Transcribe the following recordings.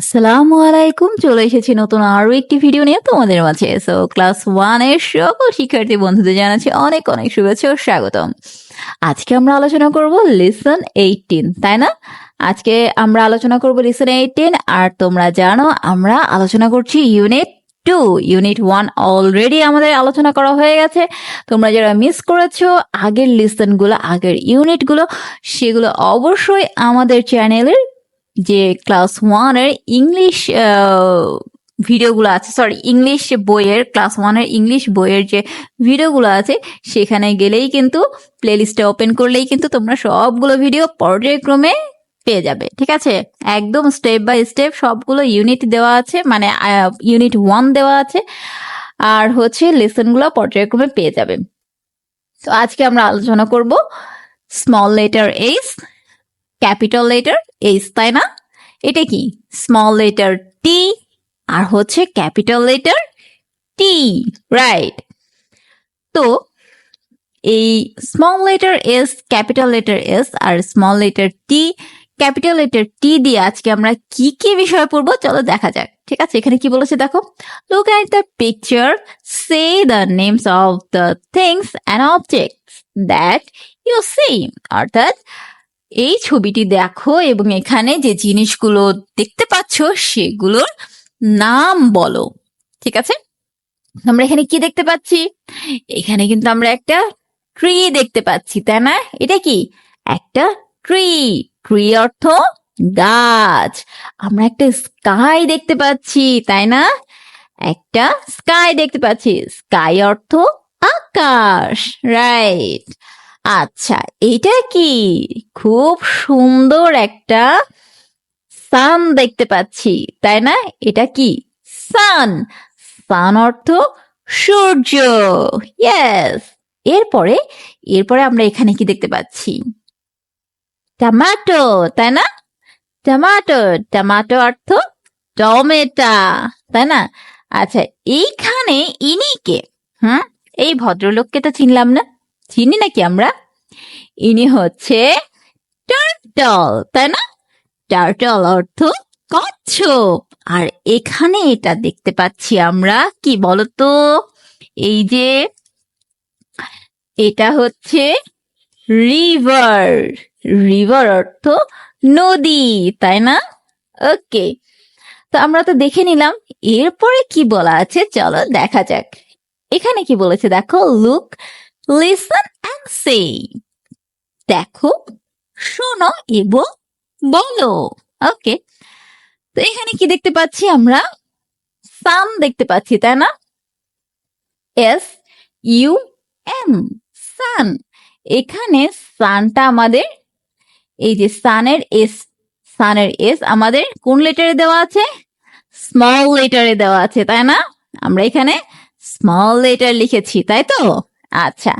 আসসালামু আলাইকুম, চলে এসেছি নতুন আরও একটি ভিডিও নিয়ে তোমাদের মাঝে। সো ক্লাস ওয়ানের সকল শিক্ষার্থী বন্ধুদের জানাচ্ছি অনেক অনেক শুভেচ্ছা ও স্বাগতম। আজকে আমরা আলোচনা করব লিসন এইটিন তাই না? আজকে আমরা আলোচনা করব লিসন এইটিন আর তোমরা জানো আমরা আলোচনা করছি unit two unit one already আমাদের আলোচনা করা হয়ে গেছে। তোমরা যারা মিস করেছ, আগের লিসনগুলো আগের ইউনিটগুলো সেগুলো অবশ্যই আমাদের চ্যানেলের যে ক্লাস ওয়ানের ইংলিশ ভিডিওগুলো আছে সরি ইংলিশ বইয়ের, ক্লাস ওয়ানের ইংলিশ বইয়ের যে ভিডিওগুলো আছে, সেখানে গেলেই কিন্তু প্লেলিস্টে ওপেন করলেই কিন্তু তোমরা সবগুলো ভিডিও পর্যায়ক্রমে পেয়ে যাবে, ঠিক আছে? একদম স্টেপ বাই স্টেপ সবগুলো ইউনিট দেওয়া আছে মানে ইউনিট ওয়ান দেওয়া আছে, আর হচ্ছে লেসনগুলো পর্যায়ক্রমে পেয়ে যাবে। তো আজকে আমরা আলোচনা করব small letter S capital letter S তাই না? এটা কি? স্মল লেটার টি আর হচ্ছে ক্যাপিটাল লেটার টি, রাইট। তো এই small letter S, capital letter S আর small letter T, capital letter T দিয়ে আজকে আমরা কি কি বিষয় পড়ব? চলো দেখা যাক। ঠিক আছে, এখানে কি বলেছে দেখো? Look at the picture say the names of the things and objects that you see অর্থাৎ এই ছবিটি দেখো এবং এখানে যে জিনিসগুলো দেখতে পাচ্ছ সেগুলোর নাম বলো, ঠিক আছে? আমরা এখানে কি দেখতে পাচ্ছি? এখানে কিন্তু আমরা একটা ট্রি দেখতে পাচ্ছি, তাই না? এটা কি? একটা ট্রি ট্রি অর্থ গাছ। আমরা একটা স্কাই দেখতে পাচ্ছি, তাই না? একটা স্কাই দেখতে পাচ্ছি স্কাই অর্থ আকাশ রাইট আচ্ছা এটা কি? খুব সুন্দর একটা সান দেখতে পাচ্ছি, তাই না? এটা কি? সান সান অর্থ সূর্য। ইয়েস এরপরে এরপরে আমরা এখানে কি দেখতে পাচ্ছি? টমাটো তাই না? টমাটো টমাটো অর্থ টমেটা, তাই না? আচ্ছা এইখানে ইনি কে হুম? এই ভদ্রলোককে তো চিনলাম না। চিনি নাকি আমরা? ইনি হচ্ছে টার্টল তাই না? টার্টল অর্থ কচ্ছপ। আর এখানে এটা দেখতে পাচ্ছি আমরা, কি বলতো? এই যে এটা হচ্ছে রিভার রিভার অর্থ নদী, তাই না? ওকে তো আমরা তো দেখে নিলাম। এরপরে কি বলা আছে? চলো দেখা যাক। এখানে কি বলেছে? দেখো লুক লিসন অ্যান্ড সে দেখো, শোনো এবং বলো। ওকে তো এখানে কি দেখতে পাচ্ছি আমরা? সান দেখতে পাচ্ছি, তাই না? এস ইউ এম সান এখানে সানটা আমাদের, এই যে সানের এস সানের এস আমাদের কোন লেটারে দেওয়া আছে? স্মল লেটারে দেওয়া আছে, তাই না? আমরা এখানে স্মল লেটার লিখেছি, তাই তো? আচ্ছা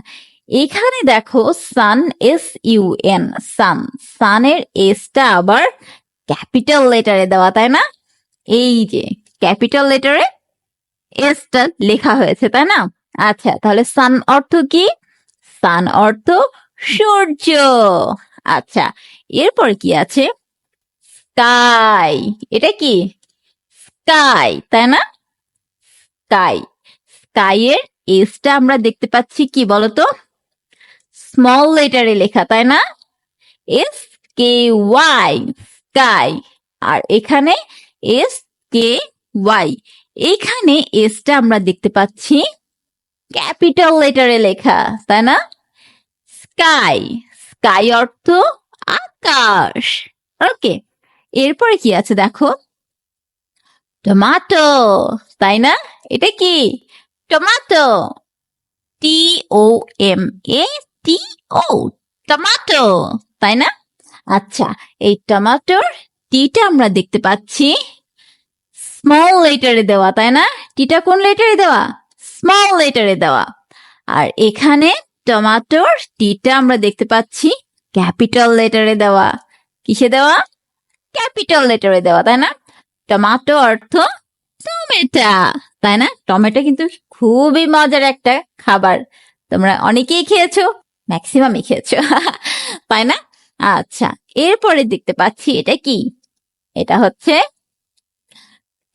এখানে দেখো sun S U N sun সানের এসটা আবার ক্যাপিটাল লেটারে দেওয়া, তাই না? এই যে ক্যাপিটাল লেটারে এসটা লেখা হয়েছে, তাই না? আচ্ছা তাহলে সান অর্থ কি? সান অর্থ সূর্য। আচ্ছা এরপর কি আছে? স্কাই এটা কি? স্কাই তাই না? স্কাই স্কাইয়ের এসটা আমরা দেখতে পাচ্ছি কি বলতো? স্মল লেটারে লেখা, তাই না? এস কে ওয়াই স্কাই আর এখানে এস কে ওয়াই এখানে এসটা আমরা দেখতে পাচ্ছি ক্যাপিটাল লেটারে লেখা, তাই না? স্কাই স্কাই অর্থ আকাশ। ওকে এরপরে কি আছে দেখো? টমাটো তাই না? এটা কি? Tomato T O M A T O tomato তাই না? আচ্ছা এই টমাটোর টিটা আমরা দেখতে পাচ্ছি স্মল লেটারে দেওয়া, তাই না? টিটা কোন লেটারে দেওয়া? স্মল লেটারে দেওয়া। আর এখানে টমাটোর টিটা আমরা দেখতে পাচ্ছি ক্যাপিটাল লেটারে দেওয়া। কিসে দেওয়া? ক্যাপিটাল লেটারে দেওয়া, তাই না? টমাটো অর্থ টমেটা তাই না? টমেটো কিন্তু খুবই মজার একটা খাবার। তোমরা অনেকেই খেয়েছো, ম্যাক্সিমামই খেয়েছো। তাই না? আচ্ছা এরপরে দেখতে পাচ্ছি এটা কি? এটা হচ্ছে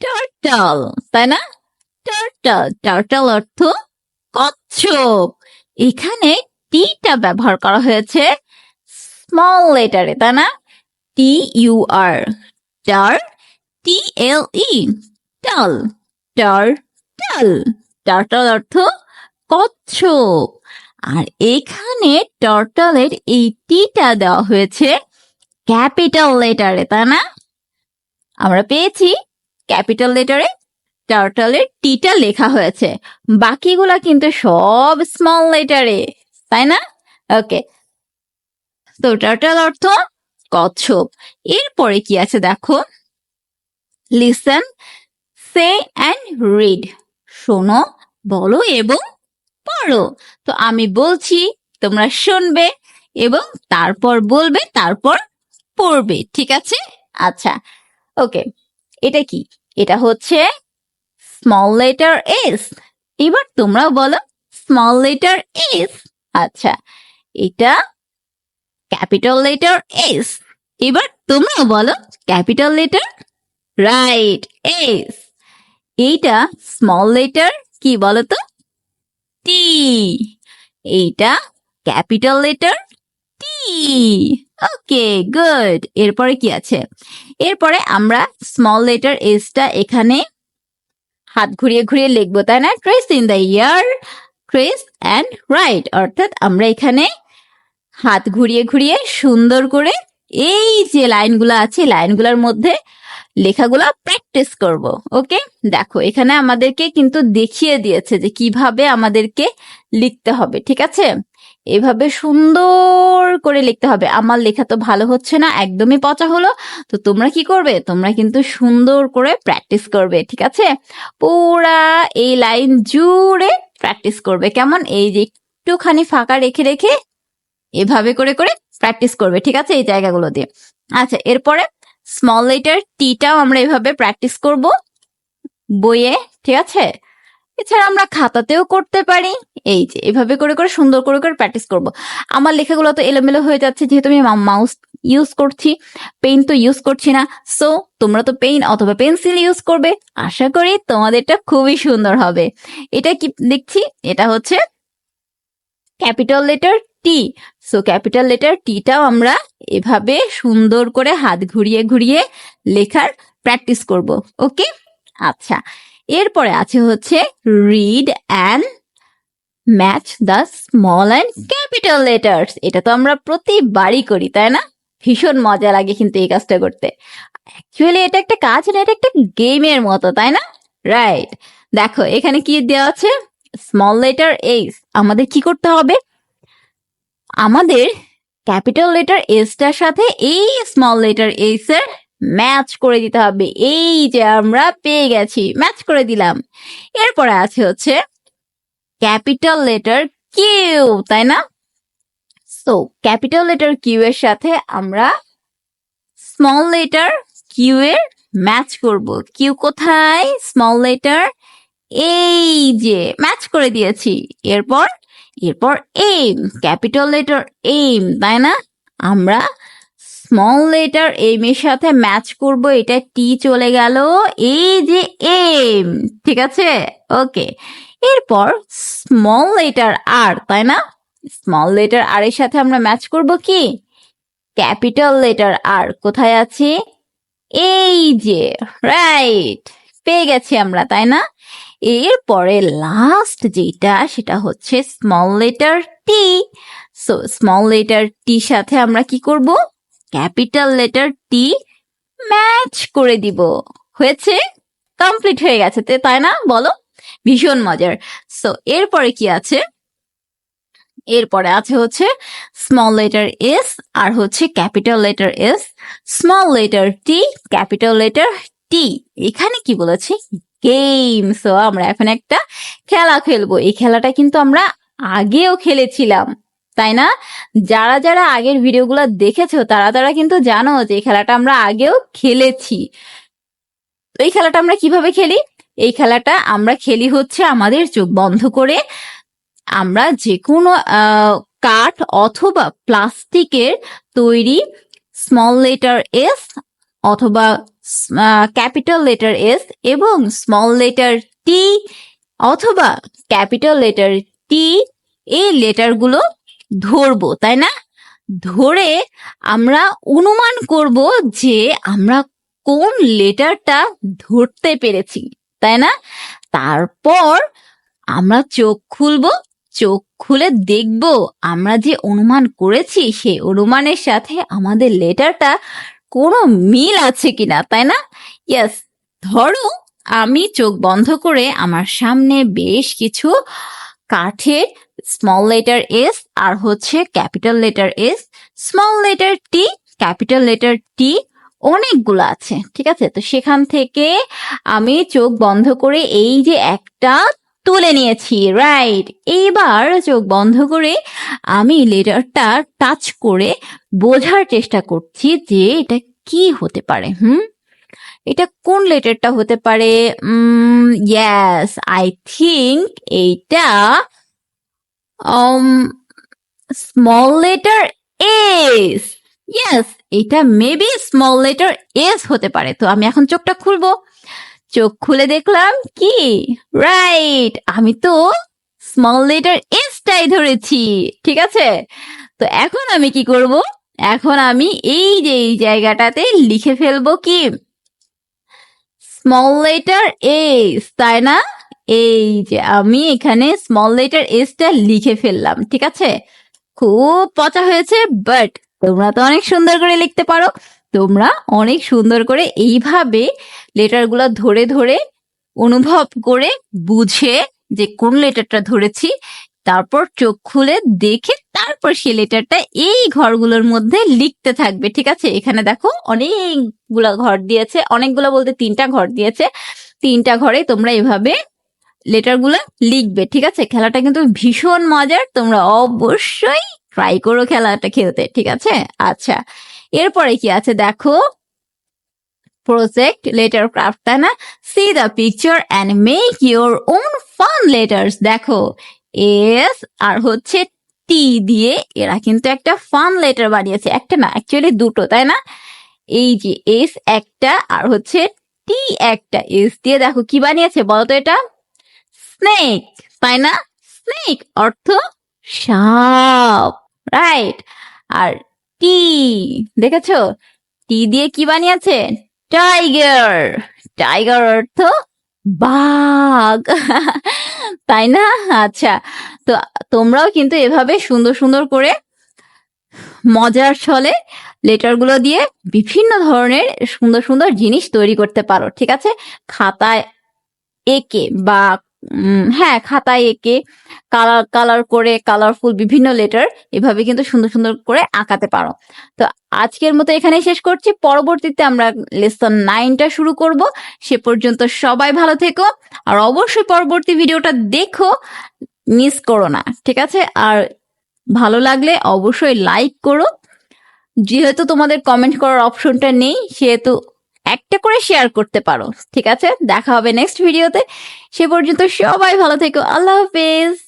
টার্টল তাই না? টার্টল টার্টল অর্থ কচ্ছপ। এখানে টিটা ব্যবহার করা হয়েছে স্মল লেটারে তাই না? টি ইউ আর টার টি এল ই টাল টার টাল টার্টল অর্থ কচ্ছপ। আর এখানে টার্টলের এই টিটা দেওয়া হয়েছে ক্যাপিটাল লেটারে তাই না? আমরা পেয়েছি ক্যাপিটাল লেটারে টার্টলের টিটা লেখা হয়েছে। বাকিগুলা কিন্তু সব স্মল লেটারে তাই না? ওকে তো টার্টল অর্থ কচ্ছপ। এরপরে কি আছে দেখো? লিসন সে অ্যান্ড রিড শোনো, বলো এবং পড়ো। তো আমি বলছি, তোমরা শুনবে এবং তারপর বলবে, তারপর পড়বে, ঠিক আছে? আচ্ছা ওকে, এটা কি? এটা হচ্ছে স্মল লেটার এস এবার তোমরা বলো স্মল লেটার এস আচ্ছা এটা ক্যাপিটাল লেটার এস এবার তোমরা বলো ক্যাপিটাল লেটার রাইট এস এইটা স্মল লেটার কি বলতো? টি এইটা capital letter T okay good এরপরে কি আছে? এরপরে আমরা স্মল লেটার এসটা এখানে হাত ঘুরিয়ে ঘুরিয়ে লিখব, তাই না? Trace in the air trace and write অর্থাৎ আমরা এখানে হাত ঘুরিয়ে ঘুরিয়ে সুন্দর করে এই যে লাইনগুলো আছে, লাইনগুলোর মধ্যে লেখাগুলো প্র্যাকটিস করব ওকে দেখো, এখানে আমাদেরকে কিন্তু দেখিয়ে দিয়েছে যে কীভাবে আমাদেরকে লিখতে হবে, ঠিক আছে? এভাবে সুন্দর করে লিখতে হবে। আমার লেখা তো ভালো হচ্ছে না, একদমই পচা হলো। তো তোমরা কি করবে? তোমরা কিন্তু সুন্দর করে প্র্যাকটিস করবে, ঠিক আছে? পুরা এই লাইন জুড়ে প্র্যাকটিস করবে। কেমন? এই যে একটুখানি ফাঁকা রেখে রেখে এভাবে করে করে প্র্যাকটিস করবে, ঠিক আছে? এই জায়গাগুলো দিয়ে। আচ্ছা এরপরে স্মল লেটার টিটাও আমরা এভাবে প্র্যাকটিস করব বইয়ে, ঠিক আছে? এছাড়া আমরা খাতাতেও করতে পারি। এই যে, এভাবে করে করে, সুন্দর করে করে প্র্যাকটিস করব। আমার লেখাগুলো তো এলোমেলো হয়ে যাচ্ছে, যেহেতু আমি মাউস ইউজ করছি পেন তো ইউজ করছি না। সো তোমরা তো পেন অথবা পেন্সিল ইউজ করবে। আশা করি তোমাদেরটা খুবই সুন্দর হবে। এটা কি দেখছি? এটা হচ্ছে capital letter T. So capital letter টিটাও আমরা এভাবে সুন্দর করে হাত ঘুরিয়ে ঘুরিয়ে লেখার প্র্যাকটিস করব ওকে আচ্ছা এরপরে আছে হচ্ছে read and match the small and capital letters এটা তো আমরা প্রতিবারই করি, তাই না? ভীষণ মজা লাগে কিন্তু এই কাজটা করতে। অ্যাকচুয়ালি এটা একটা কাজ না, এটা একটা গেমের মতো, তাই না? রাইট দেখো, এখানে কি দেওয়া আছে? স্মল লেটার এইস আমাদের কি করতে হবে? আমাদের ক্যাপিটাল লেটার এসটার সাথে এই স্মল লেটার এস এর ম্যাচ করে দিতে হবে। এই যে আমরা পেয়ে গেছি ম্যাচ করে দিলাম। এরপরে আছে হচ্ছে ক্যাপিটাল লেটার কিউ তাই না? সো ক্যাপিটাল লেটার কিউ এর সাথে আমরা স্মল লেটার কিউ এর ম্যাচ করব। কিউ কোথায়? স্মল লেটার এই যে ম্যাচ করে দিয়েছি। এরপর এরপর এম ক্যাপিটাল লেটার এম তাই না? আমরা স্মল লেটার এম এর সাথে ম্যাচ করব, এটা টি চলে গেল, এই যে এম ঠিক আছে? ওকে এরপর স্মল লেটার আর তাই না? স্মল লেটার আর এর সাথে আমরা ম্যাচ করব কি? ক্যাপিটাল লেটার আর কোথায় আছে? এই যে রাইট পেয়ে গেছি আমরা, তাই না? এরপরে লাস্ট যেটা, সেটা হচ্ছে small letter T so small letter T সাথে আমরা কি করব? ক্যাপিটাল লেটার টি ম্যাচ করে দিব। হয়েছে? কমপ্লিট হয়ে গেছে তে, তাই না? বলো? ভীষণ মজার। সো এরপরে কি আছে? এরপরে আছে হচ্ছে স্মল লেটার এস আর হচ্ছে capital letter S small letter T capital letter T এখানে কি বলেছি? গেম সো আমরা এখন একটা খেলা খেলব। এই খেলাটা কিন্তু আমরা আগেও খেলেছিলাম, তাই না? যারা যারা আগের ভিডিওগুলো দেখেছ, তারা তারা কিন্তু জানো যে এই খেলাটা আমরা আগেও খেলেছি। এই খেলাটা আমরা কীভাবে খেলি? এই খেলাটা আমরা খেলি হচ্ছে আমাদের চোখ বন্ধ করে আমরা যে কোনো কাঠ অথবা প্লাস্টিকের তৈরি স্মল লেটার এস অথবা ক্যাপিটাল লেটার এস এবং স্মল লেটার টি অথবা ক্যাপিটাল লেটার টি এই লেটারগুলো ধরবো, তাই না? ধরে আমরা অনুমান করব যে আমরা কোন লেটারটা ধরতে পেরেছি, তাই না? তারপর আমরা চোখ খুলবো, চোখ খুলে দেখব আমরা যে অনুমান করেছি সেই অনুমানের সাথে আমাদের লেটারটা কোনো মিল আছে কিনা, তাই না? ইয়েস ধরো আমি চোখ বন্ধ করে আমার সামনে বেশ কিছু কাঠের স্মল লেটার এস আর হচ্ছে capital letter S small letter T capital letter T অনেকগুলো আছে, ঠিক আছে? তো সেখান থেকে আমি চোখ বন্ধ করে এই যে একটা তুলে নিয়েছি রাইট এইবার চোখ বন্ধ করে আমি লেটারটা টাচ করে বোঝার চেষ্টা করছি যে এটা কি হতে পারে, হুম? এটা কোন লেটারটা হতে পারে? ইয়াস আই থিঙ্ক এইটা স্মল লেটার এস ইয়েস এটা মেবি স্মল লেটার এস হতে পারে। তো আমি এখন চোখটা খুলবো। চোখ খুলে দেখলাম কি? রাইট আমি তো স্মল লেটার এসটাই ধরেছি, ঠিক আছে? তো এখন আমি কি করব? এখন আমি এই যে এই জায়গাটাতে লিখে ফেলব কি? স্মল লেটার এস তাই না? এই যে আমি এখানে স্মল লেটার এসটা লিখে ফেললাম, ঠিক আছে? খুব পচা হয়েছে বাট তোমরা তো অনেক সুন্দর করে লিখতে পারো। তোমরা অনেক সুন্দর করে এইভাবে লেটারগুলো ধরে ধরে অনুভব করে বুঝে যে কোন লেটারটা ধরেছি, তারপর চোখ খুলে দেখে তারপর সে লেটারটা এই ঘরগুলোর মধ্যে লিখতে থাকবে, ঠিক আছে? এখানে দেখো অনেকগুলা ঘর দিয়েছে, অনেকগুলো বলতে তিনটা ঘর দিয়েছে। তিনটা ঘরে তোমরা এভাবে লেটারগুলো লিখবে, ঠিক আছে? খেলাটা কিন্তু ভীষণ মজার, তোমরা অবশ্যই ট্রাই করো খেলাটা খেলতে, ঠিক আছে? আচ্ছা এরপরে কি আছে? দেখো প্রজেক্ট লেটার ক্রাফট তাই না? See the picture and make your own fun letters দেখো। এস আর হচ্ছে টি দিয়ে এরা কিন্তু একটা ফান লেটার বানিয়েছে। একটা না অ্যাকচুয়ালি দুটো, তাই না? এই যে এস একটা আর হচ্ছে টি একটা। এস দিয়ে দেখো কি বানিয়েছে বলতো এটা? স্নেক তাই না? স্নেক অর্থ সাপ রাইট আর টি, দেখেছ? টি দিয়ে কি বানিয়েছে? টাইগার। টাইগার অর্থ বাঘ। তাই না? আচ্ছা তো তোমরাও কিন্তু এভাবে সুন্দর সুন্দর করে মজার ছলে লেটারগুলো দিয়ে বিভিন্ন ধরনের সুন্দর সুন্দর জিনিস তৈরি করতে পারো, ঠিক আছে? খাতায় এঁকে বা হ্যাঁ খাতায় এঁকে কালার কালার করে কালারফুল বিভিন্ন লেটার এভাবে কিন্তু সুন্দর সুন্দর করে আঁকাতে পারো। তো আজকের মতো এখানে শেষ করছি। পরবর্তীতে আমরা লেসন নাইনটা শুরু করব। সে পর্যন্ত সবাই ভালো থেকো আর অবশ্যই পরবর্তী ভিডিওটা দেখো। মিস করো না, ঠিক আছে? আর ভালো লাগলে অবশ্যই লাইক করো। যেহেতু তোমাদের কমেন্ট করার অপশনটা নেই, সেহেতু একটা করে শেয়ার করতে পারো। ঠিক আছে? দেখা হবে নেক্সট ভিডিওতে সে পর্যন্ত সবাই ভালো থেকো। আল্লাহ হাফেজ।